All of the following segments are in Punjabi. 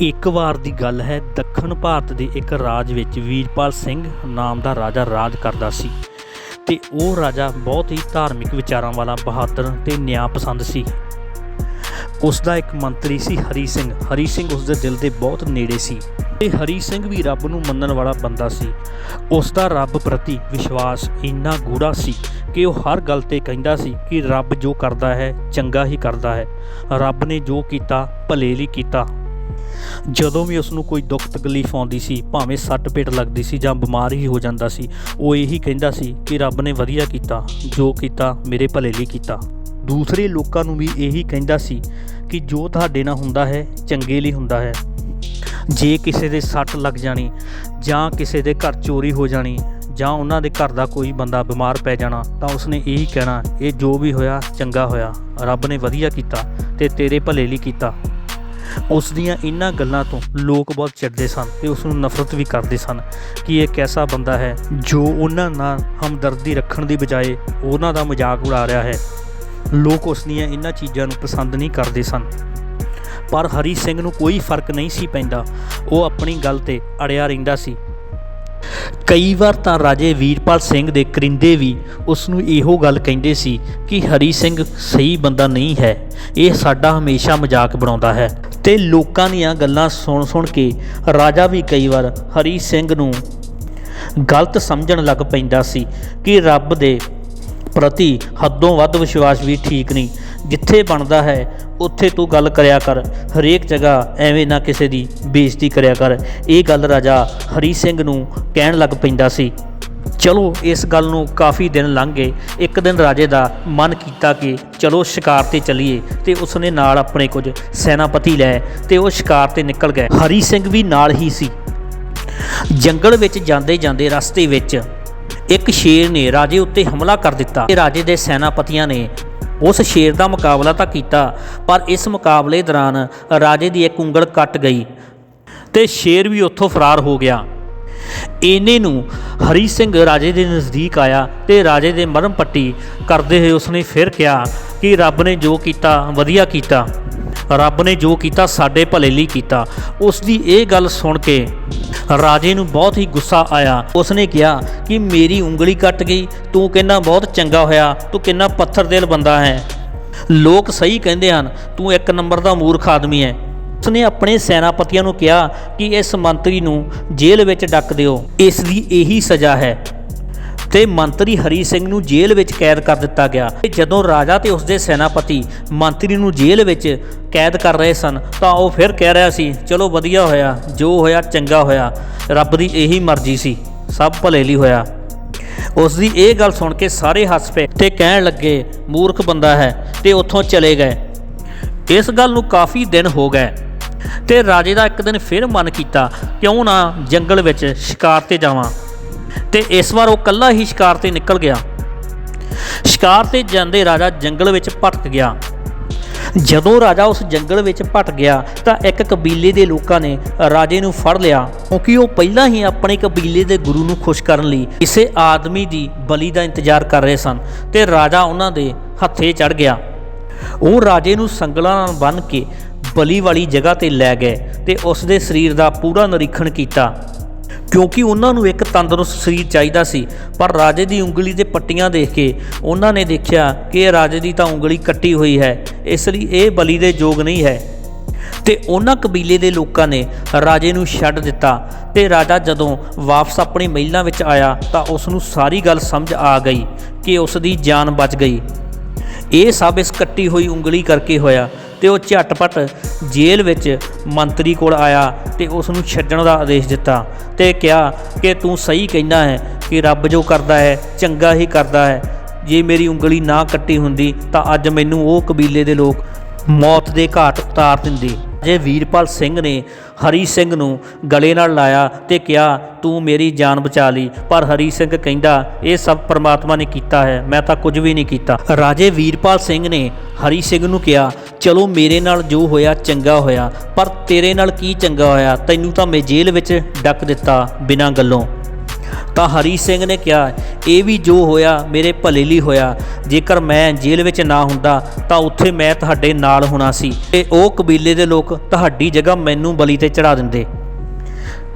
ਇੱਕ ਵਾਰ ਦੀ ਗੱਲ ਹੈ, ਦੱਖਣ ਭਾਰਤ ਦੇ ਇੱਕ ਰਾਜ ਵਿੱਚ ਵੀਰਪਾਲ ਸਿੰਘ ਨਾਮ ਦਾ ਰਾਜਾ ਰਾਜ ਕਰਦਾ ਸੀ ਤੇ ਉਹ ਰਾਜਾ ਬਹੁਤ ਹੀ ਧਾਰਮਿਕ ਵਿਚਾਰਾਂ ਵਾਲਾ, ਬਹਾਦਰ ਤੇ ਨਿਆਂ ਪਸੰਦ ਸੀ। ਉਸ ਦਾ ਇੱਕ ਮੰਤਰੀ ਸੀ ਹਰੀ ਸਿੰਘ। ਹਰੀ ਸਿੰਘ ਉਸ ਦੇ ਦਿਲ ਦੇ ਬਹੁਤ ਨੇੜੇ ਸੀ ਤੇ ਹਰੀ ਸਿੰਘ ਵੀ ਰੱਬ ਨੂੰ ਮੰਨਣ ਵਾਲਾ ਬੰਦਾ ਸੀ। ਉਸ ਦਾ ਰੱਬ ਪ੍ਰਤੀ ਵਿਸ਼ਵਾਸ ਇੰਨਾ ਗੂੜਾ ਸੀ ਕਿ ਉਹ ਹਰ ਗੱਲ ਤੇ ਕਹਿੰਦਾ ਸੀ ਕਿ ਰੱਬ ਜੋ ਕਰਦਾ ਹੈ, ਚੰਗਾ ਹੀ ਕਰਦਾ ਹੈ। ਰੱਬ ਨੇ ਜੋ ਕੀਤਾ, ਭਲੇ ਲਈ ਕੀਤਾ। ਜਦੋਂ ਵੀ ਉਸ ਨੂੰ ਕੋਈ ਦੁੱਖ ਤਕਲੀਫ ਆਉਂਦੀ ਸੀ, ਭਾਵੇਂ ਸੱਟ ਪੇਟ ਲੱਗਦੀ ਸੀ ਜਾਂ ਬਿਮਾਰ ਹੀ ਹੋ ਜਾਂਦਾ ਸੀ, ਉਹ ਇਹੀ ਕਹਿੰਦਾ ਸੀ ਕਿ ਰੱਬ ਨੇ ਵਧੀਆ ਕੀਤਾ, ਜੋ ਕੀਤਾ ਮੇਰੇ ਭਲੇ ਲਈ ਕੀਤਾ। ਦੂਸਰੇ ਲੋਕਾਂ ਨੂੰ ਵੀ ਇਹੀ ਕਹਿੰਦਾ ਸੀ ਕਿ ਜੋ ਤੁਹਾਡੇ ਨਾਲ ਹੁੰਦਾ ਹੈ, ਚੰਗੇ ਲਈ ਹੁੰਦਾ ਹੈ। ਜੇ ਕਿਸੇ ਦੇ ਸੱਟ ਲੱਗ ਜਾਣੀ, ਜਾਂ ਕਿਸੇ ਦੇ ਘਰ ਚੋਰੀ ਹੋ ਜਾਣੀ, ਜਾਂ ਉਹਨਾਂ ਦੇ ਘਰ ਦਾ ਕੋਈ ਬੰਦਾ ਬਿਮਾਰ ਪੈ ਜਾਣਾ, ਤਾਂ ਉਸਨੇ ਇਹੀ ਕਹਿਣਾ, ਇਹ ਜੋ ਵੀ ਹੋਇਆ, ਚੰਗਾ ਹੋਇਆ। ਰੱਬ ਨੇ ਵਧੀਆ ਕੀਤਾ ਤੇ ਤੇਰੇ ਭਲੇ ਲਈ ਕੀਤਾ। ਉਸ ਦੀਆਂ ਇਹਨਾਂ ਗੱਲਾਂ ਤੋਂ ਲੋਕ ਬਹੁਤ ਚਿੜਦੇ ਸਨ ਤੇ ਉਸ ਨੂੰ ਨਫ਼ਰਤ ਵੀ ਕਰਦੇ ਸਨ ਕਿ ਇਹ ਕੈਸਾ ਬੰਦਾ ਹੈ, ਜੋ ਉਹਨਾਂ ਨਾਲ ਹਮਦਰਦੀ ਰੱਖਣ ਦੀ ਬਜਾਏ ਉਹਨਾਂ ਦਾ ਮਜ਼ਾਕ ਉਡਾ ਰਿਹਾ ਹੈ। ਲੋਕ ਉਸ ਦੀਆਂ ਇਹਨਾਂ ਚੀਜ਼ਾਂ ਨੂੰ ਪਸੰਦ ਨਹੀਂ ਕਰਦੇ ਸਨ। ਪਰ ਹਰੀ ਸਿੰਘ ਨੂੰ ਕੋਈ ਫ਼ਰਕ ਨਹੀਂ ਸੀ ਪੈਂਦਾ। ਉਹ ਆਪਣੀ ਗੱਲ ਤੇ ਅੜਿਆ ਰਹਿੰਦਾ ਸੀ। ਕਈ ਵਾਰ ਤਾਂ ਰਾਜੇ ਵੀਰਪਾਲ ਸਿੰਘ ਦੇ ਕਰਿੰਦੇ ਵੀ ਉਸ ਨੂੰ ਇਹੋ ਗੱਲ ਕਹਿੰਦੇ ਸੀ ਕਿ ਹਰੀ ਸਿੰਘ ਸਹੀ ਬੰਦਾ ਨਹੀਂ ਹੈ, ਇਹ ਸਾਡਾ ਹਮੇਸ਼ਾ ਮਜ਼ਾਕ ਬਣਾਉਂਦਾ ਹੈ। ਤੇ ਲੋਕਾਂ ਦੀਆਂ ਗੱਲਾਂ ਸੁਣ ਸੁਣ ਕੇ ਰਾਜਾ ਵੀ ਕਈ ਵਾਰ ਹਰੀ ਸਿੰਘ ਨੂੰ ਗਲਤ ਸਮਝਣ ਲੱਗ ਪੈਂਦਾ ਸੀ ਕਿ ਰੱਬ ਦੇ ਪ੍ਰਤੀ ਹੱਦੋਂ ਵੱਧ ਵਿਸ਼ਵਾਸ ਵੀ ਠੀਕ ਨਹੀਂ। ਜਿੱਥੇ ਬਣਦਾ ਹੈ, ਉੱਥੇ ਤੂੰ ਗੱਲ ਕਰਿਆ ਕਰ। ਹਰੇਕ ਜਗ੍ਹਾ ਐਵੇਂ ਨਾ ਕਿਸੇ ਦੀ ਬੇਇੱਜ਼ਤੀ ਕਰਿਆ ਕਰ। ਇਹ ਗੱਲ ਰਾਜਾ ਹਰੀ ਸਿੰਘ ਨੂੰ ਕਹਿਣ ਲੱਗ ਪੈਂਦਾ ਸੀ। ਚਲੋ, ਇਸ ਗੱਲ ਨੂੰ ਕਾਫੀ ਦਿਨ ਲੰਘ ਗਏ। ਇੱਕ ਦਿਨ ਰਾਜੇ ਦਾ ਮਨ ਕੀਤਾ ਕਿ ਚਲੋ ਸ਼ਿਕਾਰ ਤੇ ਚੱਲੀਏ ਤੇ ਉਸਨੇ ਨਾਲ ਆਪਣੇ ਕੁਝ ਸੈਨਾਪਤੀ ਲੈ ਤੇ ਉਹ ਸ਼ਿਕਾਰ ਤੇ ਨਿਕਲ ਗਏ। ਹਰੀ ਸਿੰਘ ਵੀ ਨਾਲ ਹੀ ਸੀ। ਜੰਗਲ ਵਿੱਚ ਜਾਂਦੇ ਜਾਂਦੇ ਰਸਤੇ ਵਿੱਚ ਇੱਕ ਸ਼ੇਰ ਨੇ ਰਾਜੇ ਉੱਤੇ ਹਮਲਾ ਕਰ ਦਿੱਤਾ। ਤੇ ਰਾਜੇ ਦੇ ਸੈਨਾਪਤੀਆਂ ਨੇ ਉਸ ਸ਼ੇਰ ਦਾ ਮੁਕਾਬਲਾ ਤਾਂ ਕੀਤਾ, ਪਰ ਇਸ ਮੁਕਾਬਲੇ ਦੌਰਾਨ ਰਾਜੇ ਦੀ ਇੱਕ ਉਂਗਲ ਕੱਟ ਗਈ ਤੇ ਸ਼ੇਰ ਵੀ ਉੱਥੋਂ ਫਰਾਰ ਹੋ ਗਿਆ। ਇਹਨੇ ਨੂੰ ਹਰੀ ਸਿੰਘ ਰਾਜੇ ਦੇ ਨਜ਼ਦੀਕ ਆਇਆ ਤੇ ਰਾਜੇ ਦੇ ਮਰਮ ਪੱਟੀ ਕਰਦੇ ਹੋਏ ਉਸਨੇ ਫਿਰ ਕਿਹਾ ਕਿ ਰੱਬ ਨੇ ਜੋ ਕੀਤਾ, ਵਧੀਆ ਕੀਤਾ। ਰੱਬ ਨੇ ਜੋ ਕੀਤਾ, ਸਾਡੇ ਭਲੇ ਲਈ ਕੀਤਾ। ਉਸ ਦੀ ਇਹ ਗੱਲ ਸੁਣ ਕੇ ਰਾਜੇ ਨੂੰ ਬਹੁਤ ਹੀ ਗੁੱਸਾ ਆਇਆ। ਉਸਨੇ ਕਿਹਾ ਕਿ ਮੇਰੀ ਉਂਗਲੀ ਕੱਟ ਗਈ, ਤੂੰ ਕਹਿੰਦਾ ਬਹੁਤ ਚੰਗਾ ਹੋਇਆ, ਤੂੰ ਕਿੰਨਾ ਪੱਥਰ ਦਿਲ ਬੰਦਾ ਹੈ। ਲੋਕ ਸਹੀ ਕਹਿੰਦੇ ਹਨ, ਤੂੰ ਇੱਕ ਨੰਬਰ ਦਾ ਮੂਰਖ ਆਦਮੀ ਹੈ। ਉਸਨੇ ਆਪਣੇ ਸੈਨਾਪਤੀਆਂ ਨੂੰ ਕਿਹਾ ਕਿ ਇਸ ਮੰਤਰੀ ਨੂੰ ਜੇਲ੍ਹ ਵਿੱਚ ਡੱਕ ਦਿਓ, ਇਸ ਦੀ ਇਹੀ ਸਜ਼ਾ ਹੈ। ਤੇ ਮੰਤਰੀ ਹਰੀ ਸਿੰਘ ਨੂੰ ਜੇਲ੍ਹ ਵਿੱਚ ਕੈਦ ਕਰ ਦਿੱਤਾ ਗਿਆ। ਤੇ ਜਦੋਂ ਰਾਜਾ ਤੇ ਉਸਦੇ ਸੈਨਾਪਤੀ ਮੰਤਰੀ ਨੂੰ ਜੇਲ੍ਹ ਵਿੱਚ ਕੈਦ ਕਰ ਰਹੇ ਸਨ, ਤਾਂ ਉਹ ਫਿਰ ਕਹਿ ਰਿਹਾ ਸੀ, ਚਲੋ ਵਧੀਆ ਹੋਇਆ, ਜੋ ਹੋਇਆ ਚੰਗਾ ਹੋਇਆ, ਰੱਬ ਦੀ ਇਹੀ ਮਰਜ਼ੀ ਸੀ, ਸਭ ਭਲੇ ਲਈ ਹੋਇਆ। ਉਸ ਦੀ ਇਹ ਗੱਲ ਸੁਣ ਕੇ ਸਾਰੇ ਹੱਸ ਪਏ ਤੇ ਕਹਿਣ ਲੱਗੇ, ਮੂਰਖ ਬੰਦਾ ਹੈ ਤੇ ਉੱਥੋਂ ਚਲੇ ਗਏ। ਇਸ ਗੱਲ ਨੂੰ ਕਾਫੀ ਦਿਨ ਹੋ ਗਏ ਤੇ ਰਾਜੇ ਦਾ ਇੱਕ ਦਿਨ ਫਿਰ ਮਨ ਕੀਤਾ, ਕਿਉਂ ਨਾ ਜੰਗਲ ਵਿੱਚ ਸ਼ਿਕਾਰ ਤੇ ਜਾਵਾਂ? ਤੇ ਇਸ ਵਾਰ ਉਹ ਕੱਲਾ ਹੀ ਸ਼ਿਕਾਰ ਤੇ ਨਿਕਲ ਗਿਆ। ਸ਼ਿਕਾਰ ਤੇ ਜਾਂਦੇ ਰਾਜਾ ਜੰਗਲ ਵਿੱਚ ਭਟਕ ਗਿਆ। ਜਦੋਂ ਰਾਜਾ ਉਸ ਜੰਗਲ ਵਿੱਚ ਭਟ ਗਿਆ ਤਾਂ ਇੱਕ ਕਬੀਲੇ ਦੇ ਲੋਕਾਂ ਨੇ ਰਾਜੇ ਨੂੰ ਫੜ ਲਿਆ, ਕਿਉਂਕਿ ਉਹ ਪਹਿਲਾਂ ਹੀ ਆਪਣੇ ਕਬੀਲੇ ਦੇ ਗੁਰੂ ਨੂੰ ਖੁਸ਼ ਕਰਨ ਲਈ ਕਿਸੇ ਆਦਮੀ ਦੀ ਬਲੀ ਦਾ ਇੰਤਜ਼ਾਰ ਕਰ ਰਹੇ ਸਨ ਤੇ ਰਾਜਾ ਉਹਨਾਂ ਦੇ ਹੱਥੇ ਚੜ ਗਿਆ। ਉਹ ਰਾਜੇ ਨੂੰ ਸੰਗਲਾਂ ਨਾਲ ਬੰਨ੍ਹ ਕੇ ਬਲੀ ਵਾਲੀ ਜਗ੍ਹਾ ਤੇ ਲੈ ਗਏ ਤੇ ਉਸ ਦੇ ਸਰੀਰ ਦਾ ਪੂਰਾ ਨਿਰੀਖਣ ਕੀਤਾ। ਕਿਉਂਕਿ ਉਹਨਾਂ ਨੂੰ ਇੱਕ ਤੰਦਰੁਸਤ ਸਰੀਰ ਚਾਹੀਦਾ ਸੀ। ਪਰ ਰਾਜੇ ਦੀ ਉਂਗਲੀ ਦੇ ਪੱਟੀਆਂ ਦੇਖ ਕੇ ਉਹਨਾਂ ਨੇ ਦੇਖਿਆ ਕਿ ਇਹ ਰਾਜੇ ਦੀ ਤਾਂ ਉਂਗਲੀ ਕੱਟੀ ਹੋਈ ਹੈ, ਇਸ ਲਈ ਇਹ ਬਲੀ ਦੇ ਯੋਗ ਨਹੀਂ ਹੈ। ਤੇ ਉਹਨਾਂ ਕਬੀਲੇ ਦੇ ਲੋਕਾਂ ਨੇ ਰਾਜੇ ਨੂੰ ਛੱਡ ਦਿੱਤਾ ਤੇ ਰਾਜਾ ਜਦੋਂ ਵਾਪਸ ਆਪਣੀ ਮਹਿਲਾਂ ਵਿੱਚ ਆਇਆ ਤਾਂ ਉਸ ਨੂੰ ਸਾਰੀ ਗੱਲ ਸਮਝ ਆ ਗਈ ਕਿ ਉਸ ਦੀ ਜਾਨ ਬਚ ਗਈ। ਇਹ ਸਭ ਇਸ ਕੱਟੀ ਹੋਈ ਉਂਗਲੀ ਕਰਕੇ ਹੋਇਆ ਤੇ ਉਹ ਝਟਪਟ ਜੇਲ੍ਹ ਵਿੱਚ ਮੰਤਰੀ ਕੋਲ ਆਇਆ ਤੇ ਉਸ ਨੂੰ ਛੱਡਣ ਦਾ ਆਦੇਸ਼ ਦਿੱਤਾ ਤੇ ਕਿਹਾ ਕਿ ਤੂੰ ਸਹੀ ਕਹਿੰਦਾ ਹੈ ਕਿ ਰੱਬ ਜੋ ਕਰਦਾ ਹੈ, ਚੰਗਾ ਹੀ ਕਰਦਾ ਹੈ। ਜੇ ਮੇਰੀ ਉਂਗਲੀ ਨਾ ਕੱਟੀ ਹੁੰਦੀ ਤਾਂ ਅੱਜ ਮੈਨੂੰ ਉਹ ਕਬੀਲੇ ਦੇ ਲੋਕ ਮੌਤ ਦੇ ਘਾਟ ਉਤਾਰ ਦਿੰਦੇ। ਜੇ ਵੀਰਪਾਲ ਸਿੰਘ ਨੇ ਹਰੀ ਸਿੰਘ ਨੂੰ ਗਲੇ ਨਾਲ ਲਾਇਆ ਤੇ ਕਿਹਾ, ਤੂੰ ਮੇਰੀ ਜਾਨ ਬਚਾ ਲਈ। ਪਰ ਹਰੀ ਸਿੰਘ ਕਹਿੰਦਾ, ਇਹ ਸਭ ਪਰਮਾਤਮਾ ਨੇ ਕੀਤਾ ਹੈ, ਮੈਂ ਤਾਂ ਕੁਝ ਵੀ ਨਹੀਂ ਕੀਤਾ। ਰਾਜੇ ਵੀਰਪਾਲ ਸਿੰਘ ਨੇ ਹਰੀ ਸਿੰਘ ਨੂੰ ਕਿਹਾ, ਚਲੋ ਮੇਰੇ ਨਾਲ ਜੋ ਹੋਇਆ ਚੰਗਾ ਹੋਇਆ, ਪਰ ਤੇਰੇ ਨਾਲ ਕੀ ਚੰਗਾ ਹੋਇਆ? ਤੈਨੂੰ ਤਾਂ ਮੈਂ ਜੇਲ੍ਹ ਵਿੱਚ ਡੱਕ ਦਿੱਤਾ ਬਿਨਾਂ ਗੱਲੋਂ। ਤਾਂ ਹਰੀ ਸਿੰਘ ਨੇ ਕਿਹਾ ਇਹ ਵੀ ਜੋ ਹੋਇਆ, ਮੇਰੇ ਭਲੇ ਲਈ ਹੋਇਆ। ਜੇਕਰ ਮੈਂ ਜੇਲ੍ਹ ਵਿੱਚ ਨਾ ਹੁੰਦਾ, ਤਾਂ ਉੱਥੇ ਮੈਂ ਤੁਹਾਡੇ ਨਾਲ ਹੋਣਾ ਸੀ। ਤੇ ਉਹ ਕਬੀਲੇ ਦੇ ਲੋਕ ਤੁਹਾਡੀ ਜਗ੍ਹਾ ਮੈਨੂੰ ਬਲੀ ਤੇ ਚੜਾ ਦਿੰਦੇ।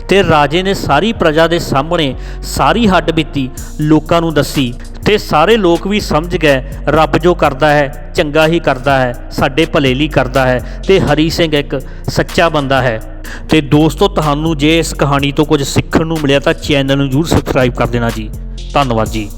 ਤੇ ਰਾਜੇ ਨੇ ਸਾਰੀ ਪ੍ਰਜਾ ਦੇ ਸਾਹਮਣੇ ਸਾਰੀ ਹੱਡ ਬੀਤੀ, ਲੋਕਾਂ ਨੂੰ ਦੱਸੀ। ਤੇ ਸਾਰੇ ਲੋਕ ਵੀ ਸਮਝ ਗਏ, ਰੱਬ ਜੋ ਕਰਦਾ ਹੈ, ਚੰਗਾ ਹੀ ਕਰਦਾ ਹੈ, ਸਾਡੇ ਭਲੇ ਲਈ ਕਰਦਾ ਹੈ, ਤੇ ਹਰੀ ਸਿੰਘ ਇੱਕ ਸੱਚਾ ਬੰਦਾ ਹੈ। ਤੇ ਦੋਸਤੋ, ਤੁਹਾਨੂੰ ਜੇ ਇਸ ਕਹਾਣੀ ਤੋਂ ਕੁਝ ਸਿੱਖਣ ਨੂੰ ਮਿਲਿਆ, ਤਾਂ ਚੈਨਲ ਨੂੰ ਜਰੂਰ ਸਬਸਕ੍ਰਾਈਬ ਕਰ ਦੇਣਾ ਜੀ। ਧੰਨਵਾਦ ਜੀ।